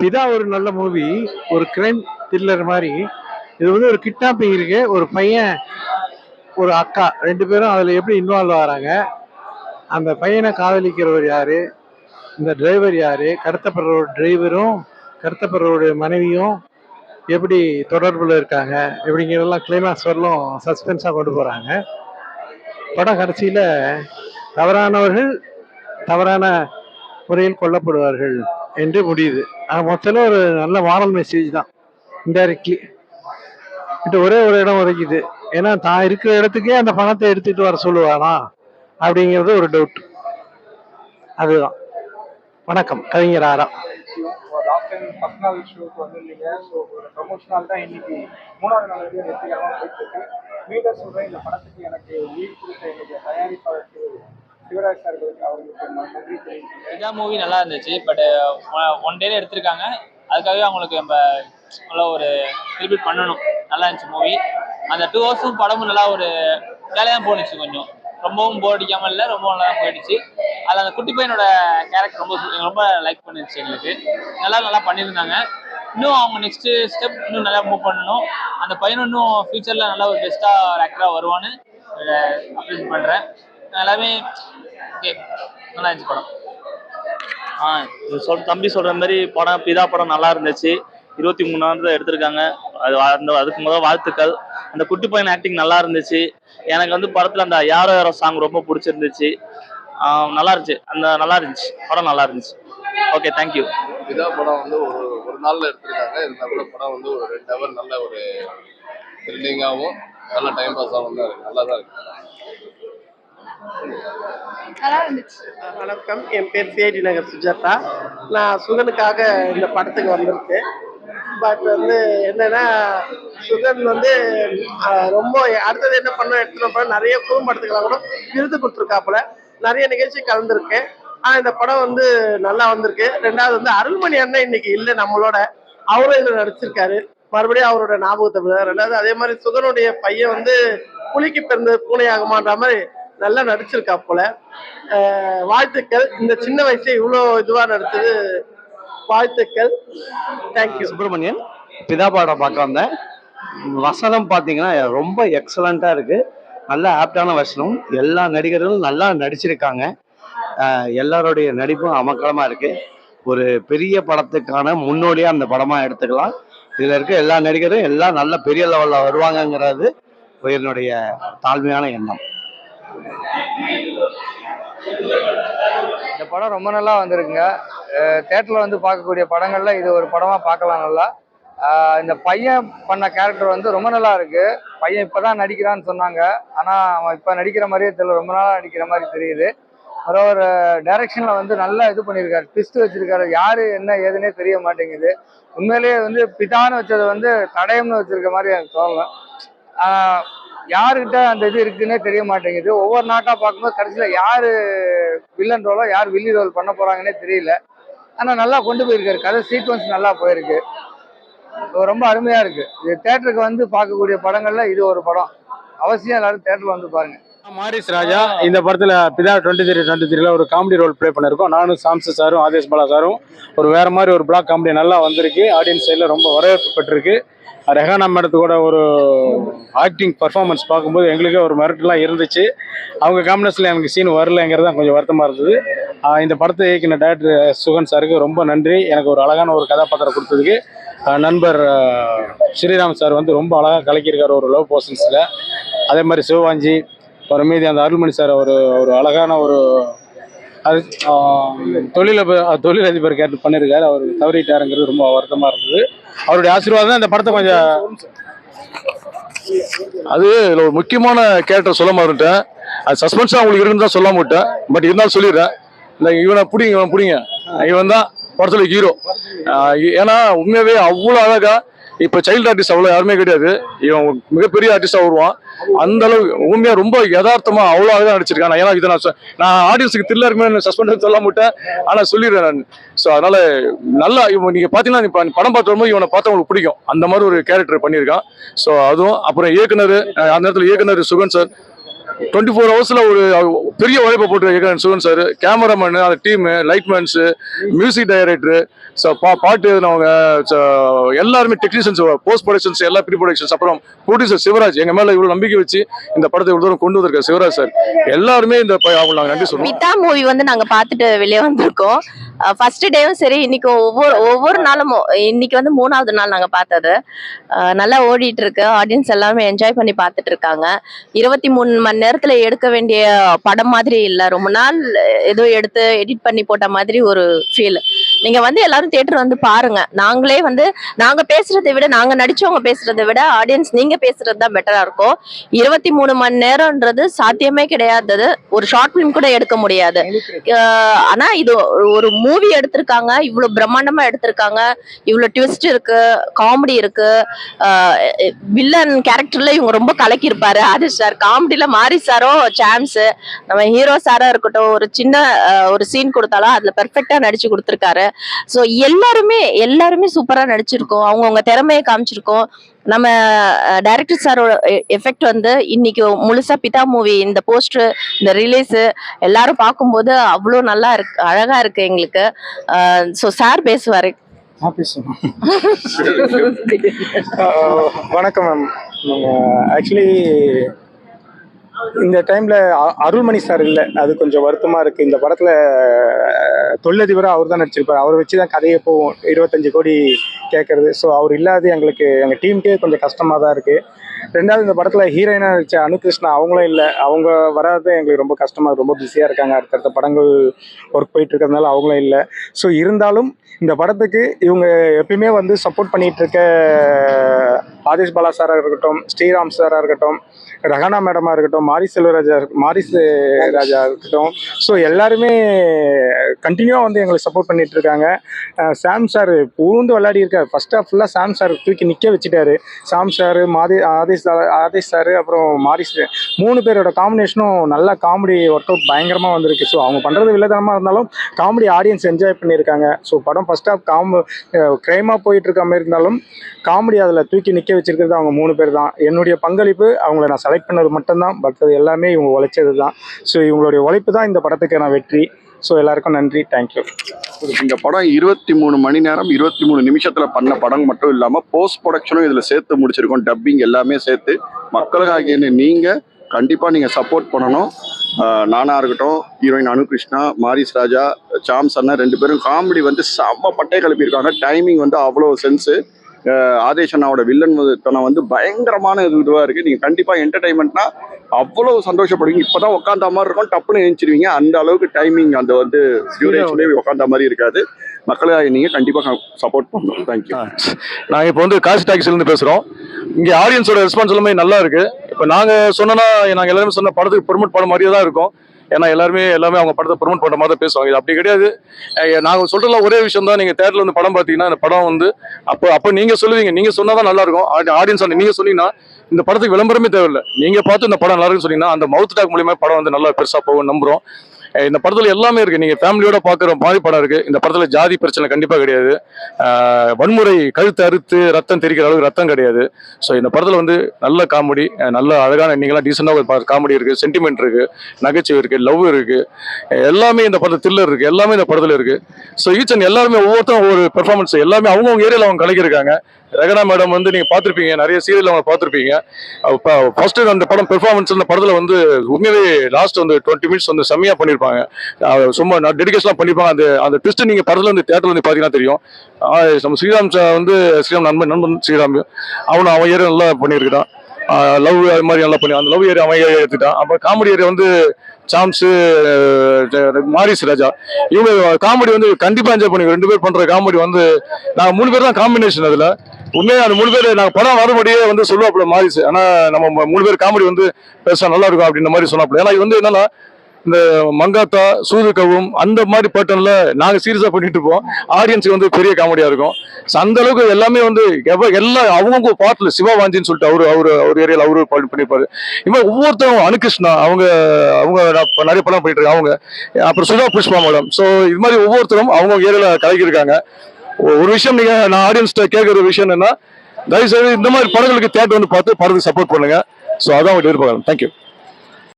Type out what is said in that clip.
பிதா ஒரு நல்ல மூவி ஒரு கிரைம் த்ரில்லர் மாதிரி. இது வந்து ஒரு கிட்னாப்பிங் இருக்கு. ஒரு பையன் ஒரு அக்கா ரெண்டு பேரும் அதில் எப்படி இன்வால்வ் ஆகிறாங்க அந்த பையனை காதலிக்கிறவர் யாரு? இந்த டிரைவர் யாரு? கடத்தப்படுற டிரைவரும் கடத்தப்படுறவருடைய மனைவியும் எப்படி தொடர்பில் இருக்காங்க? எப்படிங்கிறதெல்லாம் கிளைமேக்ஸ் வரலும் சஸ்பென்ஸாக கொண்டு போகிறாங்க படம் கடைசியில் தவறானவர்கள் தவறான முறையில் கொல்லப்படுவார்கள். என்று முடியுது. அது மொத்தத்தில் ஒரு நல்ல மாரல் மெசேஜ் தான். இன்டைரக்ட்லி இப்போ ஒரே ஒரு இடம் உதைக்குது ஏன்னா தான் இருக்கிற இடத்துக்கே அந்த பணத்தை எடுத்துகிட்டு வர சொல்லுவானா? அப்படிங்கிறது ஒரு டவுட் அதுதான். வணக்கம். கவிஞர் ஆரா. மூணாவது சிவராஜ் சார்களுக்கு அவங்களுக்கு நன்றி தெரிவிக்கிறேன் இதான் மூவி நல்லா இருந்துச்சு பட் ஒன் டேல எடுத்திருக்காங்க. அதுக்காகவே அவங்களுக்கு நம்ம நல்லா ஒரு ரிப்பீட் பண்ணணும். நல்லா இருந்துச்சு மூவி அந்த டூ ஹவர்ஸும் படமும் நல்லா ஒரு ஜாலியாக போனுச்சு போணுச்சு கொஞ்சம். ரொம்பவும் போர் அடிக்காமல் இல்லை ரொம்ப நல்லா போயிடுச்சு. அதில் அந்த குட்டி பையனோட கேரக்டர் ரொம்ப ரொம்ப லைக் பண்ணிருச்சு எங்களுக்கு. நல்லா நல்லா பண்ணியிருந்தாங்க. இன்னும் அவங்க நெக்ஸ்ட் ஸ்டெப் இன்னும் நல்லா மூவ் பண்ணணும். அந்த பையனும் இன்னும் ஃபியூச்சரில் நல்லா ஒரு பெஸ்ட்டாக ஒரு ஆக்டராக வருவான்னு அப்ரிஷியேட் பண்ணுறேன் எல்லாமே ஓகே நல்லா இருந்துச்சு படம். ஆ இது சொல் தம்பி சொல்ற மாதிரி படம் பிதா படம் நல்லா இருந்துச்சு. இருபத்தி மூணாவது எடுத்திருக்காங்க. அது வா- அந்த அதுக்கு முதல் வாழ்த்துக்கள். அந்த குட்டி பையன் ஆக்டிங் நல்லா இருந்துச்சு. எனக்கு வந்து படத்துல அந்த யாரோ யாரோ சாங் ரொம்ப பிடிச்சிருந்துச்சு. நல்லா இருந்துச்சு. அந்த நல்லா இருந்துச்சு. படம் நல்லா இருந்துச்சு. ஓகே தேங்க்யூ இதா படம் வந்து ஒரு ஒரு நாள்ல எடுத்திருக்காங்க. இருந்தா கூட படம் வந்து ஒரு ரெண்டு ஹவர் நல்ல ஒரு த்ரில்லிங்காகவும் நல்ல டைம் பாஸாகவும் தான் இருக்கு. நல்லா தான் இருக்கு. வணக்கம். என் பேர் சிஐடி நகர் சுஜாதா. நான் சுகனுக்காக இந்த படத்துக்கு வந்திருக்கேன். பட் வந்து என்னன்னா சுகன் வந்து ரொம்ப அடுத்தது என்ன பண்ண எடுத்துட்டு நிறைய குறும்படத்துக்கெல்லாம் கூட விருது கொடுத்துருக்காப்புல. நிறைய நிகழ்ச்சி கலந்துருக்கேன். ஆனா இந்த படம் வந்து நல்லா வந்திருக்கு. ரெண்டாவது வந்து அருள்மணி அண்ணன் இன்னைக்கு இல்லை நம்மளோட. அவரும் இதுல நடிச்சிருக்காரு. மறுபடியும் அவரோட ஞாபகத்தை ரெண்டாவது அதே மாதிரி சுகனுடைய பையன் வந்து புலிக்கு பிறந்த பூனையாகுமான்ற மாதிரி நல்லா நடிச்சிருக்கா போல. வாழ்த்துக்கள். இந்த சின்ன வயசுல இவ்வளோ இதுவா நடிச்சது வாழ்த்துக்கள். தேங்க்யூ சுப்பிரமணியன் பிதா பாடம் பார்க்க வந்தேன். வசனம் பார்த்தீங்கன்னா ரொம்ப எக்ஸலண்ட்டாக இருக்கு. நல்ல ஆப்டான வசனம். எல்லா நடிகர்களும் நல்லா நடிச்சிருக்காங்க. எல்லாருடைய நடிப்பும் அமக்கலமாக இருக்கு. ஒரு பெரிய படத்துக்கான முன்னோடியாக அந்த படமாக எடுத்துக்கலாம். இதில் இருக்க எல்லா நடிகரும் எல்லாம் நல்ல பெரிய லெவலில் வருவாங்கங்கிறது என்னுடைய தாழ்மையான எண்ணம். இந்த படம் ரொம்ப நல்லா வந்திருக்குங்க. தேட்டரில் வந்து பார்க்கக்கூடிய படங்கள்ல இது ஒரு படமாக பார்க்கலாம் நல்லா. இந்த பையன் பண்ண கேரக்டர் வந்து ரொம்ப நல்லா இருக்கு. பையன் இப்பதான் நடிக்கிறான்னு சொன்னாங்க. ஆனால் அவன் இப்போ நடிக்கிற மாதிரியே தெரியல. ரொம்ப நாளாக நடிக்கிற மாதிரி தெரியுது. அப்புறம் ஒரு டைரக்ஷனில் வந்து நல்லா இது பண்ணியிருக்காரு ட்விஸ்ட் வச்சிருக்காரு. யார் என்ன ஏதுன்னே தெரிய மாட்டேங்குது. உண்மையிலேயே வந்து பிதான்னு வச்சது வந்து தடயம்னு வச்சிருக்க மாதிரி எனக்கு தோணும் யாருக்கிட்ட அந்த இது இருக்குன்னே தெரிய மாட்டேங்குது. ஒவ்வொரு நாட்டாக பார்க்கும்போது கடைசியில் யார் வில்லன் ரோலோ யார் வில்லி ரோல் பண்ண போகிறாங்கன்னே தெரியல. ஆனால் நல்லா கொண்டு போயிருக்காரு. கதை சீக்வன்ஸ் நல்லா போயிருக்கு. ரொம்ப அருமையாக இருக்குது இது தேட்டருக்கு வந்து பார்க்கக்கூடிய படங்களில் இது ஒரு படம். அவசியம் எல்லோரும் தேட்டரில் வந்து பாருங்கள் மாரிஸ் ராஜா இந்த படத்தில் பிதா டுவெண்ட்டி த்ரீ டுவெண்ட்டி த்ரீல ஒரு காமெடி ரோல் ப்ளே பண்ணியிருக்கோம் நானும் சாம்சு சாரும் ஆதேஷ் பாலா சாரும் ஒரு வேற மாதிரி ஒரு பிளாக் காமெடி நல்லா வந்திருக்கு. ஆடியன்ஸ் சைடில் ரொம்ப வரவேற்பு பெற்றிருக்கு. ரெஹானா மேடத்துக்கூட ஒரு ஆக்டிங் பர்ஃபார்மன்ஸ் பார்க்கும்போது எங்களுக்கே ஒரு மிரட்டலாம் இருந்துச்சு. அவங்க காம்பினேஷனில் எனக்கு சீன் வரலைங்கிறது தான் கொஞ்சம் வருத்தமாக இருந்தது. இந்த படத்தை இயக்கின டேரக்டர் சுகன் சாருக்கு ரொம்ப நன்றி. எனக்கு ஒரு அழகான ஒரு கதாபாத்திரம் கொடுத்ததுக்கு. நண்பர் ஸ்ரீராம் சார் வந்து ரொம்ப அழகாக கலக்கியிருக்காரு ஒரு லவ் போர்ஷன்ஸில் அதே மாதிரி சிவவாஞ்சி ஒரு மீதி அந்த அருள்மணி சார் ஒரு ஒரு அழகான ஒரு அது ஆஹ் தொழிலப தொழிலதிபர் கேட்டு பண்ணியிருக்காரு அவர் தவறிட்டாருங்கிறது ரொம்ப வருத்தமாக இருந்தது. அவருடைய ஆசீர்வாதம் இந்த படத்தை கொஞ்சம் அது ஒரு முக்கியமான கேரக்டர் சொல்ல மாட்டேன் அது சஸ்பென்ஸாக உங்களுக்கு இருக்குன்னு தான் சொல்ல மாட்டேன் பட் இருந்தாலும் சொல்லிடுறேன். இல்லை இவனை பிடிங்க இவன் பிடிங்க. இவன் தான் படத்தில் ஹீரோ ஏன்னா உண்மையாகவே அவ்வளோ அழகாக இப்போ சைல்டு ஆர்டிஸ்ட் அவ்வளோ யாருமே கிடையாது. இவன் மிகப்பெரிய ஆர்டிஸ்டா வருவான். அந்த அளவு உண்மையா ரொம்ப யதார்த்தமா அவ்வளோ அழகா நடிச்சிருக்கான். ஏன்னா இதை நான் சொ- நான் ஆடியன்ஸுக்கு த்ரில்லா சஸ்பெண்ட் சொல்ல மாட்டேன் ஆனா சொல்லிடுறேன் நான். ஸோ அதனால நல்லா இவன் நீங்க பாத்தீங்கன்னா இப்ப படம் பார்த்து வரும்போது இவனை பார்த்தா உங்களுக்கு பிடிக்கும். அந்த மாதிரி ஒரு கேரக்டர் பண்ணியிருக்கான். ஸோ அதுவும் அப்புறம் இயக்குனர் அந்த நேரத்தில் இயக்குனர் சுகன் சார் டுவெண்ட்டி ஃபோர் ஹவர்ஸில் ஒரு பெரிய உழைப்பை போட்டு சிவன் சார் கேமராமேனு அந்த team lightmans music director so பா பாட்டு எழுதினவங்க எல்லாருமே டெக்னீஷியன்ஸ் போஸ்ட் ப்ரொடக்ஷன்ஸ் எல்லா ப்ரீ ப்ரொடக்ஷன்ஸ் அப்புறம் ப்ரொடியூசர் சிவராஜ் எங்கள் மேலே இவ்வளோ நம்பிக்கை வச்சு இந்த படத்தை இவ்வளோ தூரம் கொண்டு வந்திருக்காரு சிவராஜ் சார் எல்லாருமே இந்த அவங்க நாங்கள் நன்றி சொல்லுவோம் மூவி வந்து நாங்கள் பார்த்துட்டு வெளியே வந்திருக்கோம். ஃபர்ஸ்ட் டேவும் சரி இன்னைக்கு ஒவ்வொரு ஒவ்வொரு நாளும் இன்னைக்கு வந்து மூணாவது நாள் நாங்கள் பார்த்தது. நல்லா ஓடிட்டு இருக்கு. ஆடியன்ஸ் எல்லாமே என்ஜாய் பண்ணி பார்த்துட்டு இருக்காங்க. இருபத்தி மூணு மணி நேரத்துல எடுக்க வேண்டிய படம் மாதிரி இல்ல. ரொம்ப நாள் ஏதோ எடுத்து எடிட் பண்ணி போட்ட மாதிரி ஒரு ஃபீல் நீங்க வந்து எல்லாரும் தியேட்டர் வந்து பாருங்க. நாங்களே வந்து நாங்க பேசுறதை விட நாங்க நடிச்சவங்க பேசுறதை விட ஆடியன்ஸ் நீங்க பேசுறது தான் பெட்டரா இருக்கும். இருபத்தி மூணு மணி நேரம்ன்றது சாத்தியமே கிடையாதது ஒரு ஷார்ட் ஃபிலிம் கூட எடுக்க முடியாது. ஆனா இது ஒரு- மூவி எடுத்திருக்காங்க. இவ்வளவு பிரம்மாண்டமா எடுத்திருக்காங்க. இவ்வளவு ட்விஸ்ட் இருக்கு காமெடி இருக்கு. வில்லன் கேரக்டர்ல இவங்க ரொம்ப கலக்கி இருப்பாரு ஆதிஷ் சார் காமெடியில மாரி சாரும் சான்ஸ் நம்ம ஹீரோ சாரா இருக்கட்டும் ஒரு சின்ன ஒரு சீன் கொடுத்தாலும் அதுல பெர்ஃபெக்டா நடிச்சு கொடுத்திருக்காரு. ஸோ எல்லாருமே எல்லாருமே சூப்பராக நடிச்சிருக்கோம். அவங்கவுங்க திறமையை காமிச்சிருக்கோம். நம்ம டைரக்டர் சாரோட எஃபெக்ட் வந்து இன்னைக்கு முழுசா பிதா மூவி இந்த போஸ்டர் இந்த ரிலீஸ் எல்லாரும் பார்க்கும்போது அவ்வளோ நல்லா இருக்கு அழகா இருக்கு எங்களுக்கு. ஸோ சார் பேசுவார். வணக்கம் மேம் ஆக்சுவலி இந்த டைம்ல அ- அருள்மணி சார் இல்லை. அது கொஞ்சம் வருத்தமா இருக்கு. இந்த படத்துல அஹ், தொழிலதிபரா அவர் தான் நடிச்சிருப்பாரு. அவரை வச்சு தான் கதையை போவோம் இருபத்தஞ்சு கோடி கேட்கறது ஸோ அவர் இல்லாது எங்களுக்கு எங்க டீமுக்கே கொஞ்சம் கஷ்டமா தான் இருக்கு. ரெண்டாவது இந்த படத்துல ஹீரோயினா நடிச்ச அனுகிருஷ்ணா அவங்களும் இல்லை. அவங்க வராது எங்களுக்கு ரொம்ப கஷ்டமா ரொம்ப பிஸியா இருக்காங்க. அடுத்தடுத்த படங்கள் ஒர்க் போயிட்டு இருக்கிறதுனால அவங்களும் இல்லை. ஸோ இருந்தாலும் இந்த படத்துக்கு இவங்க எப்பயுமே வந்து சப்போர்ட் பண்ணிட்டு இருக்க ஆதிஷ் பாலா சாராக இருக்கட்டும் ஸ்ரீராம் சாராக இருக்கட்டும் ரஹனா மேடமாக இருக்கட்டும் மாரி செல்வராஜா மாரி ராஜா இருக்கட்டும். ஸோ எல்லாருமே கண்டினியூவாக வந்து எங்களுக்கு சப்போர்ட் பண்ணிட்டு இருக்காங்க. சாம் சார் பூந்து விளையாடி இருக்கார். ஃபர்ஸ்ட் ஆஃப் ஃபுல்லாக சாம் சார் தூக்கி நிற்க வச்சுட்டாரு. சாம் சார் மாதி ஆதிஷ் ஆதிஷ் ஆதேஷ் சார் அப்புறம் மாரிஸ் மூணு பேரோட காம்பினேஷனும் நல்லா காமெடி ஒர்க் அவுட் பயங்கரமாக வந்திருக்கு. ஸோ அவங்க பண்ணுறது வில்லதனமாக இருந்தாலும் காமெடி ஆடியன்ஸ் என்ஜாய் பண்ணியிருக்காங்க. ஸோ படம் ஃபர்ஸ்ட் ஆஃப் காம் க்ரைமாக போயிட்டு இருக்க மாதிரி இருந்தாலும் காமெடி அதில் தூக்கி நிற்க வச்சிருக்கிறது அவங்க மூணு பேர் தான். என்னுடைய பங்களிப்பு அவங்கள நான் செலக்ட் பண்ணது மட்டும்தான். பட் அது எல்லாமே இவங்க உழைச்சது தான். ஸோ இவங்களுடைய உழைப்பு தான் இந்த படத்துக்கு நான் வெற்றி. ஸோ எல்லாருக்கும் நன்றி. தேங்க்யூ இந்த படம் இருபத்தி மூணு மணி நேரம் இருபத்தி மூணு நிமிஷத்தில் பண்ண படம் மட்டும் இல்லாமல் போஸ்ட் ப்ரொடக்ஷனும் இதில் சேர்த்து முடிச்சிருக்கோம். டப்பிங் எல்லாமே சேர்த்து. மக்களுக்காக நீங்கள் கண்டிப்பாக நீங்கள் சப்போர்ட் பண்ணணும். நானாக நானா இருக்கட்டும் ஹீரோயின் அனுகிருஷ்ணா மாரிஸ் ராஜா சாம்ஸ் அண்ணா ரெண்டு பேரும் காமெடி வந்து செம்ம பட்டை கிளப்பியிருக்காங்க டைமிங் வந்து அவ்வளோ சென்ஸு ஆதேஷ் அண்ணாவோட வில்லன் தனம் வந்து பயங்கரமான இது இதுவாக இருக்குது நீங்கள் கண்டிப்பாக என்டர்டைன்மெண்ட்னா அவ்வளோ சந்தோஷப்படுவீங்க. இப்போ தான் உட்காந்த மாதிரி இருக்கும். டப்புன்னு எழுந்திருவீங்க அந்த அளவுக்கு டைமிங் அந்த வந்து டியூரேஷன்லேயே உட்காந்த மாதிரி இருக்காது. மக்களுக்காக நீங்கள் கண்டிப்பாக சப்போர்ட் பண்ணணும். தேங்க்யூ நாங்கள் இப்போ வந்து காசி டாக்ஸிலேருந்து பேசுகிறோம் இங்கே ஆடியன்ஸோட ரெஸ்பான்ஸ் எல்லாமே நல்லா இருக்குது இப்போ நாங்கள் சொன்னோன்னா நாங்கள் எல்லாருமே சொன்ன படத்துக்கு ப்ரொமோட் பண்ண மாதிரியே தான் இருக்கும். ஏன்னா எல்லாருமே எல்லாமே அவங்க படத்தை ப்ரொமோட் பண்ணுற மாதிரி தான் பேசுவாங்க. இது அப்படி கிடையாது. நாங்கள் சொல்கிறதுல ஒரே விஷயம் தான். நீங்கள் தேட்டரில் வந்து படம் பார்த்தீங்கன்னா இந்த படம் வந்து அப்போ அப்போ நீங்கள் சொல்லுவீங்க. நீங்கள் சொன்னால் தான் நல்லா இருக்கும். ஆடியன்ஸ் நீங்கள் சொன்னீங்கன்னா இந்த படத்துக்கு விளம்பரமே தேவையில்லை. நீங்கள் பார்த்து இந்த படம் நல்லா இருக்குன்னு சொன்னீங்கன்னா அந்த மவுத் டாக் மூலியமா படம் வந்து நல்லா பெருசாக போகும் நம்புகிறோம் இந்த படத்துல எல்லாமே இருக்கு. நீங்க ஃபேமிலியோட பாக்குற மாதிரி படம் இருக்கு. இந்த படத்துல ஜாதி பிரச்சனை கண்டிப்பா கிடையாது. வன்முறை கழுத்து அறுத்து ரத்தம் தெரிக்கிற அளவுக்கு ரத்தம் கிடையாது. ஸோ இந்த படத்துல வந்து நல்ல காமெடி நல்ல அழகான நீங்களாம் டீசெண்டாக காமெடி இருக்கு. சென்டிமெண்ட் இருக்கு. நகைச்சுவை இருக்கு. லவ் இருக்கு. எல்லாமே இந்த படத்துல த்ரில்லர் இருக்கு. எல்லாமே இந்த படத்துல இருக்கு. ஸோ ஈச் அண்ட் எல்லாருமே ஒவ்வொருத்தரும் ஒவ்வொரு பெர்ஃபார்மன்ஸ் எல்லாமே அவங்கவுங்க ஏரியாவில் அவங்க கலக்கியிருக்காங்க. ரகனா மேடம் வந்து நீங்க பார்த்துருப்பீங்க. நிறைய சீரியல் அவங்க பார்த்திருப்பீங்க. ஃபர்ஸ்ட் அந்த படம் பெர்ஃபார்மன்ஸ் அந்த படத்துல வந்து உண்மையிலே லாஸ்ட் வந்து டுவெண்ட்டி மினிட்ஸ் வந்து செம்மையா பண்ணியிருப்பாங்க பண்ணியிருப்பாங்க. சும்மா டெடிகேஷன்லாம் பண்ணியிருப்பாங்க. அந்த அந்த ட்விஸ்ட் நீங்கள் படத்துல வந்து தேட்டரில் வந்து பார்த்தீங்கன்னா தெரியும். நம்ம ஸ்ரீராம் வந்து ஸ்ரீராம் நண்பன் நண்பன் ஸ்ரீராம். அவனும் அவன் ஏரியா நல்லா பண்ணியிருக்கிறான். லவ் அது மாதிரி நல்லா பண்ணி அந்த லவ் ஏரியா அவன் ஏரியா எடுத்துட்டான். அப்புறம் காமெடி ஏரியா வந்து சாம்ஸு மாரிஸ் ராஜா. இவங்க காமெடி வந்து கண்டிப்பாக என்ஜாய் பண்ணி ரெண்டு பேர் பண்ணுற காமெடி வந்து நாங்கள் மூணு பேர் தான் காம்பினேஷன் அதில். உண்மையாக அந்த மூணு பேர் நாங்கள் படம் வரும்படியே வந்து சொல்லுவாப்புல மாரிஸ். ஆனால் நம்ம மூணு பேர் காமெடி வந்து பெருசாக நல்லா இருக்கும் அப்படின்ற மாதிரி சொன்னாப்புல. ஏன்னா இது வந்து என்னன்னா இந்த மங்காத்தா சூதுக்கவும் அந்த மாதிரி பேட்டர்ன்ல நாங்க சீரியஸா பண்ணிட்டு இருப்போம். ஆடியன்ஸுக்கு வந்து பெரிய காமெடியா இருக்கும். ஸோ அந்த அளவுக்கு எல்லாமே வந்து எவ்வளோ எல்லா அவங்கவுங்க பாட்டுல சிவா வாஞ்சின்னு சொல்லிட்டு அவரு அவரு அவர் ஏரியால அவரு பாட்டு பண்ணிருப்பாரு. இது மாதிரி ஒவ்வொருத்தரும் அனுகிருஷ்ணா அவங்க அவங்க நிறைய படம் பண்ணிட்டு இருக்காங்க. அவங்க அப்புறம் சுதா புஷ்பா மேடம். ஸோ இது மாதிரி ஒவ்வொருத்தரும் அவங்க ஏரியால கலக்கியிருக்காங்க. ஒரு விஷயம் நீங்க நான் ஆடியன்ஸ்ட கேட்குற விஷயம் என்னன்னா தயவு செய்து இந்த மாதிரி படங்களுக்கு தேட்டர் வந்து பார்த்து படத்துக்கு சப்போர்ட் பண்ணுங்க. ஸோ அதான் உங்களுக்கு எதிர்பார்க்கலாம் தேங்க்யூ